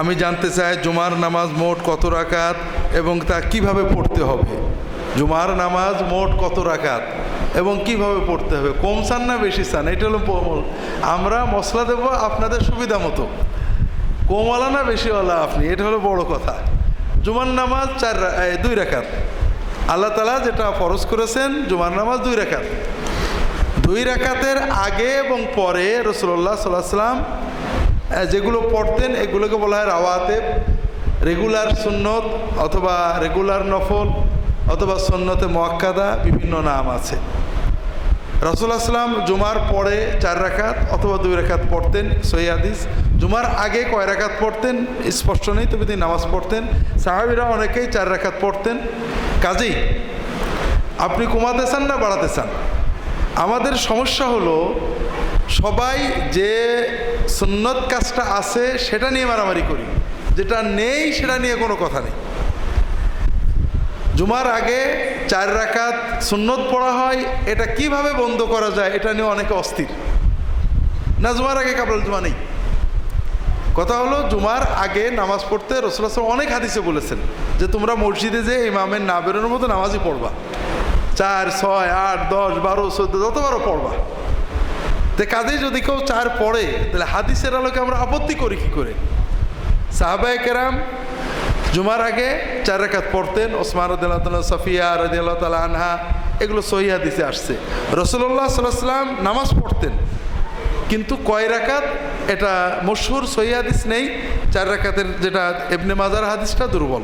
আমি জানতে চাই জুমার নামাজ মোট কত রাকাত এবং তা কীভাবে পড়তে হবে? জুমার নামাজ মোট কত রাকাত এবং কীভাবে পড়তে হবে? কম চান না বেশি চান? এটা হলো আমরা মশলা দেবো আপনাদের সুবিধা মতো। কমওয়ালা না বেশিওয়ালা আপনি? এটা হলো বড় কথা। জুমার নামাজ চার দুই রাকাত। আল্লাহ তালা যেটা ফরজ করেছেন, জুমার নামাজ দুই রাকাত। দুই রাকাতের আগে এবং পরে রসুল্লাহ সাল্লাহ সাল্লাম যেগুলো পড়তেন, এগুলোকে বলা হয় রাওয়াতে রেগুলার সুন্নত অথবা রেগুলার নফল অথবা সুন্নতে মোয়াক্কাদা বিভিন্ন নাম আছে। রসুল্লাহ সাল্লাম জুমার পরে চার রাখাত অথবা দুই রাকাত পড়তেন সৈয়াদিস জুমার আগে কয় রাখাত পড়তেন? স্পষ্ট নেই, তবে তিনি নামাজ পড়তেন। সাহাবিরা অনেকেই চার রাকাত পড়তেন। কাজেই, আপনি কমাতে চান না বাড়াতে চান? আমাদের সমস্যা হলো সবাই যে সুন্নত কাজটা আছে সেটা নিয়ে মারামারি করি। যেটা নেই সেটা নিয়ে কোনো কথা নেই। জুমার আগে চার রাকাত সুন্নত পড়া হয়, এটা কীভাবে বন্ধ করা যায় এটা নিয়ে অনেকে অস্থির। না, জুমার আগে কাবল জুমা নেই। কথা হলো, জুমার আগে নামাজ পড়তে সাল্লাম অনেক হাদিসে বলেছেন যে তোমরা মসজিদে যে ইমামের না বেরোনোর মতো নামাজই পড়বা। চার, ছয়, আট, দশ, বারো, চোদ্দ যতবারও পড়বা। তো কাজেই যদি কেউ চার পড়ে, তাহলে হাদিসের আলোকে আমরা আপত্তি করি কি করে? সাহাবায় কেরাম জুমার আগে চার রেখাত পড়তেন, ওসমান রদিল্লাহ সফিয়া রদিয়াল্লাহ তালা আনহা, এগুলো সহি হাদিসে আসছে। রসুল্লাহ সাল্লাহ সাল্লাম নামাজ পড়তেন, কিন্তু কয় রাকাত? এটা মশহুর সহি হাদিস নেই, চার রাকাতের যেটা এবনে মাজার হাদিসটা দুর্বল।